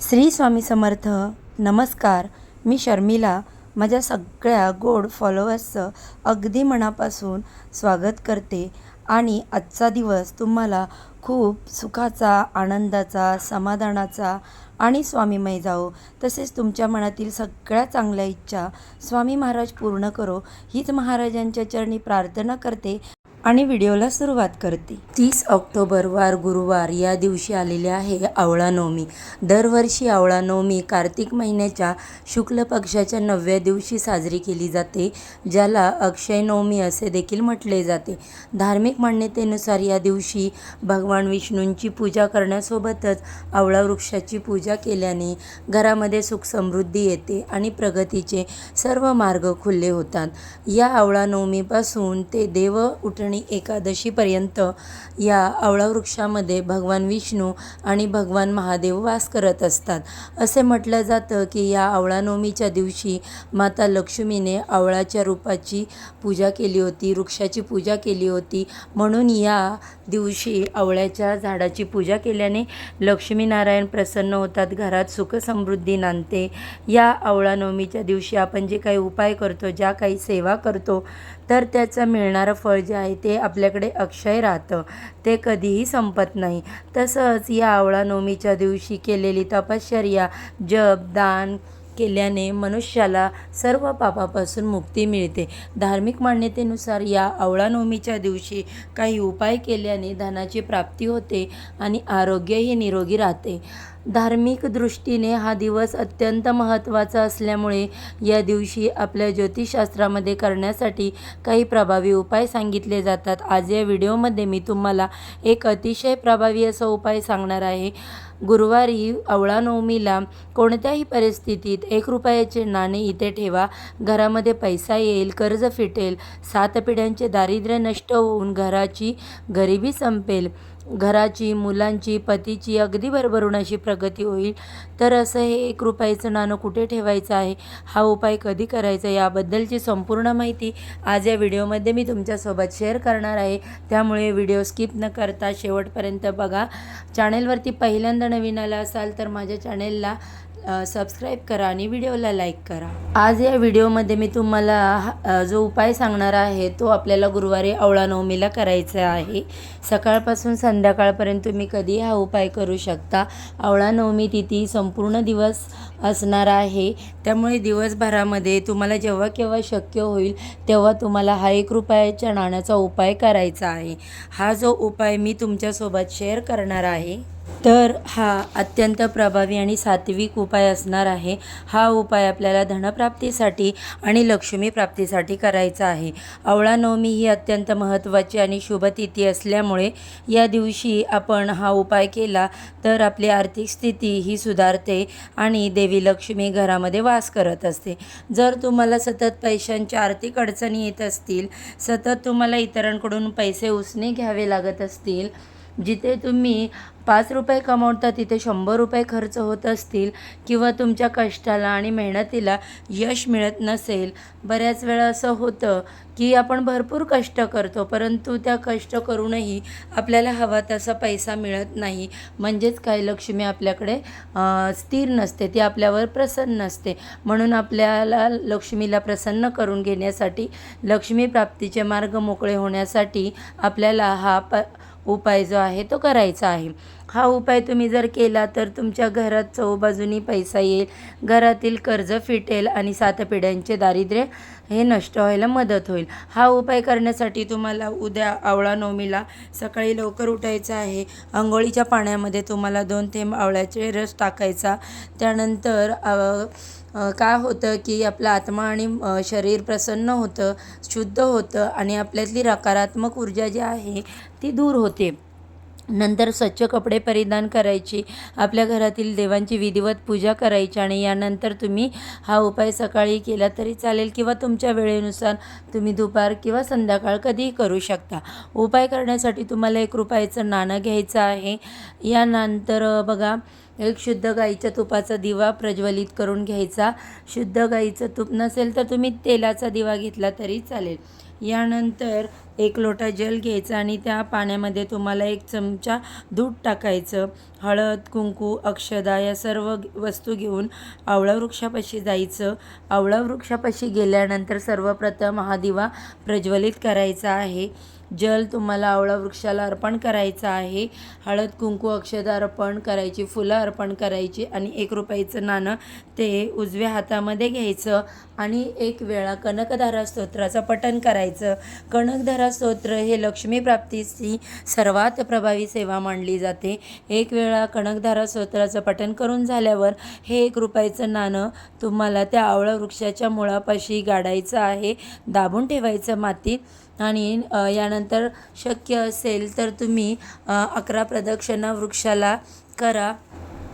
श्री स्वामी समर्थ नमस्कार. मी शर्मिला माझ्या सगळ्या गोड फॉलोअर्सचं अगदी मनापासून स्वागत करते. आणि आजचा दिवस तुम्हाला खूप सुखाचा आनंदाचा समाधानाचा आणि स्वामीमय जाओ तसेच तुमच्या मनातील सगळ्या चांगल्या इच्छा स्वामी महाराज पूर्ण करो. हीच महाराजांच्या चरणी प्रार्थना करते. आणि व्हिडिओला सुरुवात करते. तीस ऑक्टोबर वार गुरुवार या दिवशी आलेले आहे आवळा नवमी. दरवर्षी आवळा नवमी कार्तिक महिन्याच्या शुक्ल पक्षाच्या नवव्या दिवशी साजरी केली जाते ज्याला अक्षय नवमी असे देखील म्हटले जाते. धार्मिक मान्यतेनुसार या दिवशी भगवान विष्णूंची पूजा करण्यासोबतच आवळा वृक्षाची पूजा केल्याने घरामध्ये सुख समृद्धी येते आणि प्रगतीचे सर्व मार्ग खुले होतात. या आवळा नवमीपासून ते देव उठ एकादशीपर्यंत या आवळा वृक्षामध्ये भगवान विष्णू आणि भगवान महादेव वास करत असतात. असे म्हटलं जातं की या आवळा नवमीच्या दिवशी माता लक्ष्मीने आवळाच्या रूपाची पूजा केली होती वृक्षाची पूजा केली होती. म्हणून या दिवशी आवळ्याच्या झाडाची पूजा केल्याने लक्ष्मीनारायण प्रसन्न होतात घरात सुखसमृद्धी नांदते. या आवळा नवमीच्या दिवशी आपण जे काही उपाय करतो ज्या काही सेवा करतो तर त्याचं मिळणारं फळ जे आहे ते आपल्याकडे अक्षय राहतं. ते कधीही संपत नाही. तसंच या आवळा नवमीच्या दिवशी केलेली तपश्चर्या जप दान केल्याने मनुष्याला सर्व पापापासून मुक्ती मिळते. धार्मिक मान्यतेनुसार या आवळा नवमीच्या दिवशी काही उपाय केल्याने धनाची प्राप्ती होते आणि आरोग्यही निरोगी राहते. धार्मिक दृष्टीने हा दिवस अत्यंत महत्त्वाचा असल्यामुळे या दिवशी आपल्या ज्योतिषशास्त्रामध्ये करण्यासाठी काही प्रभावी उपाय सांगितले जातात. आज या व्हिडिओमध्ये मी तुम्हाला एक अतिशय प्रभावी असा उपाय सांगणार आहे. गुरुवारी आवळा नवमीला कोणत्याही परिस्थितीत एक रुपयाचे नाणे इथे ठेवा. घरामध्ये पैसा येईल कर्ज फिटेल सात पिढ्यांचे दारिद्र्य नष्ट होऊन घराची गरिबी संपेल. घराची मुलांची पतीची अगदी भरभरून अशी प्रगती होईल. तर असं हे एक रुपयाचं नाणं कुठे ठेवायचं आहे? हा उपाय कधी करायचा? याबद्दलची संपूर्ण माहिती आज या व्हिडिओमध्ये मी तुमच्यासोबत शेअर करणार आहे. त्यामुळे व्हिडिओ स्किप न करता शेवटपर्यंत बघा. चॅनेलवरती पहिल्यांदा नवीन आला असाल तर माझ्या चॅनेलला सबस्क्राईब करा आणि व्हिडिओला लाईक करा. आज या व्हिडिओमध्ये मी तुम्हाला हा- जो उपाय सांगणार आहे तो आपल्याला गुरुवारी आवळा नवमीला करायचा आहे. सकाळपासून संध्याकाळपर्यंत तुम्ही कधी हा उपाय करू शकता. आवळा नवमी तिथी संपूर्ण दिवस असणार आहे. त्यामुळे दिवसभरामध्ये तुम्हाला जेव्हा केव्हा शक्य होईल तेव्हा तुम्हाला हा एक रुपयाच्या नाण्याचा उपाय करायचा आहे. हा जो उपाय मी तुमच्यासोबत शेअर करणार आहे तर हा अत्यंत प्रभावी आणि सात्विक उपाय असणार आहे. हा उपाय आपल्याला धनप्राप्तीसाठी आणि लक्ष्मी प्राप्तीसाठी करायचा आहे. आवळा नवमी ही अत्यंत महत्त्वाची आणि शुभतिथी असल्यामुळे या दिवशी आपण हा उपाय केला तर आपली आर्थिक स्थिती ही सुधारते आणि देवी लक्ष्मी घरामध्ये वास करत असते. जर तुम्हाला सतत पैशांच्या आर्थिक अडचणी येत असतील सतत तुम्हाला इतरांकडून पैसे उसने घ्यावे लागत असतील जिथे तुम्ही पाच रुपये कमवता तिथे शंभर रुपये खर्च होत असतील किंवा तुमच्या कष्टाला आणि मेहनतीला यश मिळत नसेल. बऱ्याच वेळा असं होतं की आपण भरपूर कष्ट करतो परंतु त्या कष्ट करूनही आपल्याला हवा तसा पैसा मिळत नाही. म्हणजेच काय लक्ष्मी आपल्याकडे स्थिर नसते ती आपल्यावर प्रसन्न नसते. म्हणून आपल्याला लक्ष्मीला प्रसन्न करून घेण्यासाठी लक्ष्मी प्राप्तीचे मार्ग मोकळे होण्यासाठी आपल्याला हा प उपाय जो आहे तो करायचा आहे. हा उपाय तुम्ही जर केला तर तुमच्या घरात चौबाजूनी पैसा येईल घरातील कर्ज फिटेल आणि सात पिढ्यांचे दारिद्र्य हे नष्ट व्हायला मदत होईल. हा उपाय करण्यासाठी तुम्हाला उद्या आवळा नवमीला सकाळी लवकर उठायचं आहे. आंघोळीच्या पाण्यामध्ये तुम्हाला दोन थेंब आवळ्याचे रस टाकायचा. त्यानंतर काय होतं की आपला आत्मा आणि शरीर प्रसन्न होतं शुद्ध होतं आणि आपल्यातली नकारात्मक ऊर्जा जी आहे ती दूर होते. नंतर स्वच्छ कपडे परिधान करायची आपल्या घरातील देवांची विधिवत पूजा करायची आणि यानंतर तुम्ही हा उपाय सकाळी केला तरी चालेल किंवा तुमच्या वेळेनुसार तुम्ही दुपार किंवा संध्याकाळ कधीही करू शकता. उपाय करण्यासाठी तुम्हाला एक रुपयाचं नाणं घ्यायचं आहे. यानंतर बघा एक शुद्ध गाईच्या तुपाचा दिवा प्रज्वलित करून घ्यायचा. शुद्ध गाईचं तूप नसेल तर तुम्ही तेलाचा दिवा घेतला तरी चालेल. यानंतर एक लोटा जल घ्यायचा आणि त्या पाण्यामध्ये तुम्हाला एक चमचा दूध टाकायचं. हळद कुंकू अक्षदा या सर्व वस्तू घेऊन आवळा वृक्षापाशी जायचं. आवळा वृक्षापाशी गेल्यानंतर सर्वप्रथम हा दिवा प्रज्वलित करायचा आहे. जल तुम्हाला आवळा वृक्षाला अर्पण करायचं आहे. हळद कुंकू अक्षदा अर्पण करायची फुलं अर्पण करायची आणि एक रुपयाचं नाणं ते उजव्या हातामध्ये घ्यायचं आणि एक वेळा कनकधारा स्तोत्राचं पठण करायचं. कनकधारा स्तोत्र हे लक्ष्मी प्राप्तीची सर्वात प्रभावी सेवा मानली जाते. एक वेळा कणकधारा स्तोत्राचं पठण करून झाल्यावर हे एक रुपयाचं नाणं तुम्हाला त्या आवळा वृक्षाच्या मुळापाशी गाडायचं आहे. दाबून ठेवायचं मातीत. आणि यानंतर शक्य असेल तर तुम्ही अकरा प्रदक्षिणा वृक्षाला करा.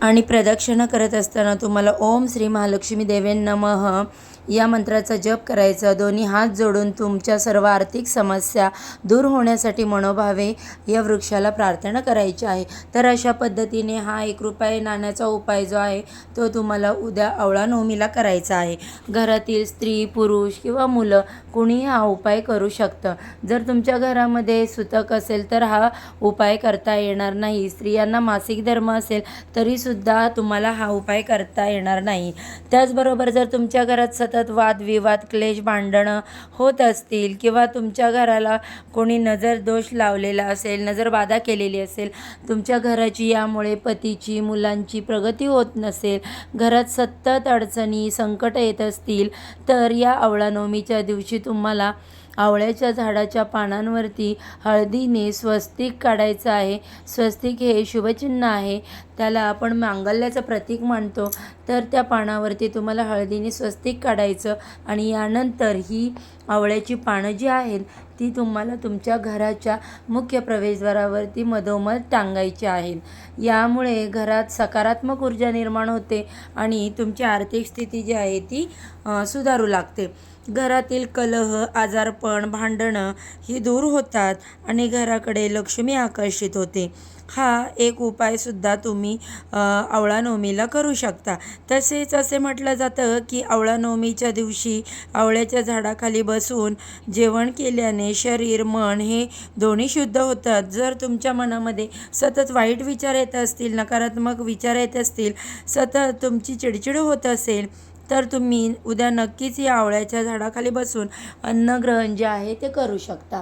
आणि प्रदक्षिणा करत असताना तुम्हाला ओम श्री महालक्ष्मी देवेन नमः या मंत्राचा जप करायचा. दोन्ही हात जोडून तुमच्या सर्व आर्थिक समस्या दूर होण्यासाठी मनोभावे या वृक्षाला प्रार्थना करायची आहे. तर अशा पद्धतीने हा एक रुपये नाण्याचा उपाय जो आहे तो तुम्हाला उद्या आवळा नवमीला करायचा आहे. घरातील स्त्री पुरुष किंवा मुलं कुणीही हा उपाय करू शकतं. जर तुमच्या घरामध्ये सुतक असेल तर हा उपाय करता येणार नाही. स्त्रियांना मासिक धर्म असेल तरीसुद्धा तुम्हाला हा उपाय करता येणार नाही. त्याचबरोबर जर तुमच्या घरात सतत वादविवाद क्लेश भांडणं होत असतील किंवा तुमच्या घराला कोणी नजर दोष लावलेला असेल नजर बाधा केलेली असेल तुमच्या घराची यामुळे पतीची मुलांची प्रगती होत नसेल घरात सतत अडचणी संकट येत असतील तर या आवळा नवमीच्या दिवशी तुम्हाला आवळ्याच्या झाडाच्या पानांवरती हळदीने स्वस्तिक काढायचं आहे. स्वस्तिक हे शुभचिन्ह आहे. त्याला आपण मांगल्याचं प्रतीक मानतो. तर त्या पानावरती तुम्हाला हळदीने स्वस्तिक काढायचं आणि यानंतर ही आवळ्याची पानं जी आहेत ती तुम्हाला तुमच्या घराच्या मुख्य प्रवेशद्वारावरती मधोमध टांगायची आहे. यामुळे घरात सकारात्मक ऊर्जा निर्माण होते आणि तुमची आर्थिक स्थिती जी आहे ती सुधारू लागते. घरातील कलह आजारपण भांडणं ही दूर होतात आणि घराकडे लक्ष्मी आकर्षित होते. हा एक उपायसुद्धा तुम्ही आवळा नवमीला करू शकता. तसेच असे म्हटलं जातं की आवळा नवमीच्या दिवशी आवळ्याच्या झाडाखाली बसून जेवण केल्याने शरीर मन हे दोन्ही शुद्ध होतात. जर तुमच्या मनामध्ये सतत वाईट विचार येत असतील नकारात्मक विचार येत असतील सतत तुमची चिडचिड होत असेल तर तुम्ही उद्या नक्कीच या आवळ्याच्या झाडाखाली बसून अन्नग्रहण जे आहे ते करू शकता.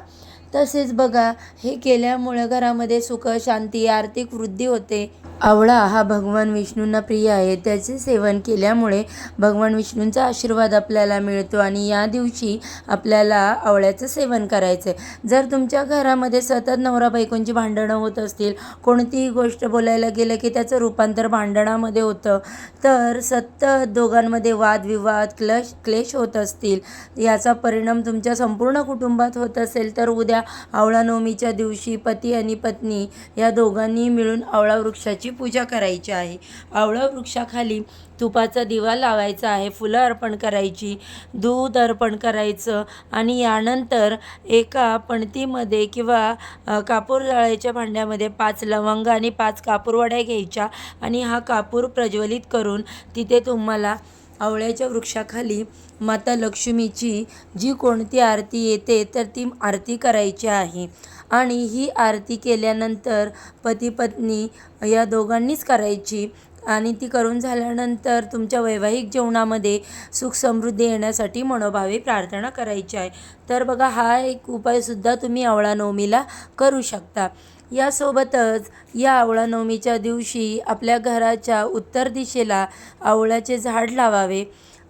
तसेच बघा हे केल्यामुळे घरामध्ये सुख शांती आर्थिक वृद्धी होते. आवळा हा भगवान विष्णूंना प्रिय आहे. त्याचे सेवन केल्यामुळे भगवान विष्णूंचा आशीर्वाद आपल्याला मिळतो आणि या दिवशी आपल्याला आवळ्याचं सेवन करायचं आहे जर तुमच्या घरामध्ये सतत नवरा बायकोंची भांडणं होत असतील कोणतीही गोष्ट बोलायला गेलं की त्याचं रूपांतर भांडणामध्ये होतं तर सतत दोघांमध्ये वादविवाद क्लश क्लेश होत असतील. याचा परिणाम तुमच्या संपूर्ण कुटुंबात होत असेल तर उद्या आवळा नवमीच्या दिवशी पती आणि पत्नी या दोघांनी मिळून आवळा वृक्षाची पूजा करायची आहे. आवळा वृक्षाखाली तुपाचा दिवा लावायचा आहे. फुलं अर्पण करायची दूध अर्पण करायचं आणि यानंतर एका पणतीमध्ये किंवा कापूर जाळ्याच्या भांड्यामध्ये पाच लवंग आणि पाच कापूरवड्या घ्यायच्या आणि हा कापूर प्रज्वलित करून तिथे तुम्हाला आवळ्याच्या वृक्षाखाली माता लक्ष्मीची जी कोणती आरती येते तर ती आरती करायची आहे. आणि ही आरती केल्यानंतर पती पत्नी या दोघांनीच करायची. आणि ती करून झाल्यानंतर तुमच्या वैवाहिक जीवनामध्ये सुख समृद्धी येण्यासाठी मनोभावे प्रार्थना करायची आहे. तर बघा हा एक उपायसुद्धा तुम्ही आवळा नवमीला करू शकता. यासोबतच या आवळा नवमीच्या दिवशी आपल्या घराच्या उत्तर दिशेला आवळ्याचे झाड लावावे.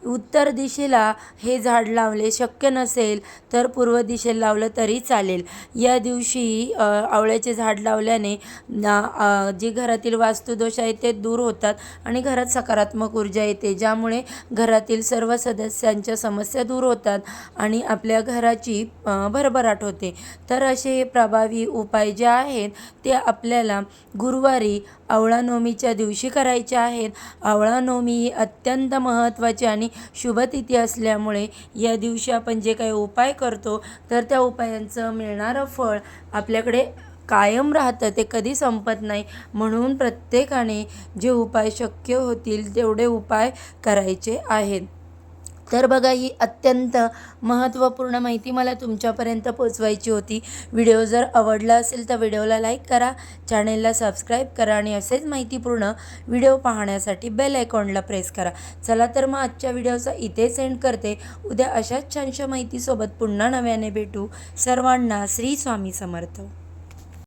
उत्तर दिशेला हे झाड लावले. शक्य नसेल तर पूर्व दिशेला लावलं तरी चालेल. या दिवशी आवळ्याचे झाड लावल्याने जे जी घरातील वास्तुदोष आहे ते दूर होतात आणि घरात सकारात्मक ऊर्जा येते ज्यामुळे घरातील सर्व सदस्यांच्या समस्या दूर होतात आणि आपल्या घराची भरभराट होते. तर असे हे प्रभावी उपाय जे आहेत ते आपल्याला गुरुवारी आवळा नवमीच्या दिवशी करायच्या आहेत. आवळा नवमी ही अत्यंत महत्त्वाची आणि शुभतिथी असल्यामुळे या दिवशी आपण जे काही उपाय करतो तर त्या उपायांचं मिळणारं फळ आपल्याकडे कायम राहतं ते कधी संपत नाही. म्हणून प्रत्येकाने जे उपाय शक्य होतील तेवढे उपाय करायचे आहेत. तर बघा ही अत्यंत महत्त्वपूर्ण माहिती मला तुमच्यापर्यंत पोचवायची होती. व्हिडिओ जर आवडला असेल तर व्हिडिओला लाईक करा चॅनेलला सबस्क्राईब करा आणि असेच माहितीपूर्ण व्हिडिओ पाहण्यासाठी बेल आयकॉनला प्रेस करा. चला तर मग आजच्या व्हिडिओचा इथे सेंड करते. उद्या अशाच छानशा माहितीसोबत पुन्हा नव्याने भेटू. सर्वांना श्री स्वामी समर्थ.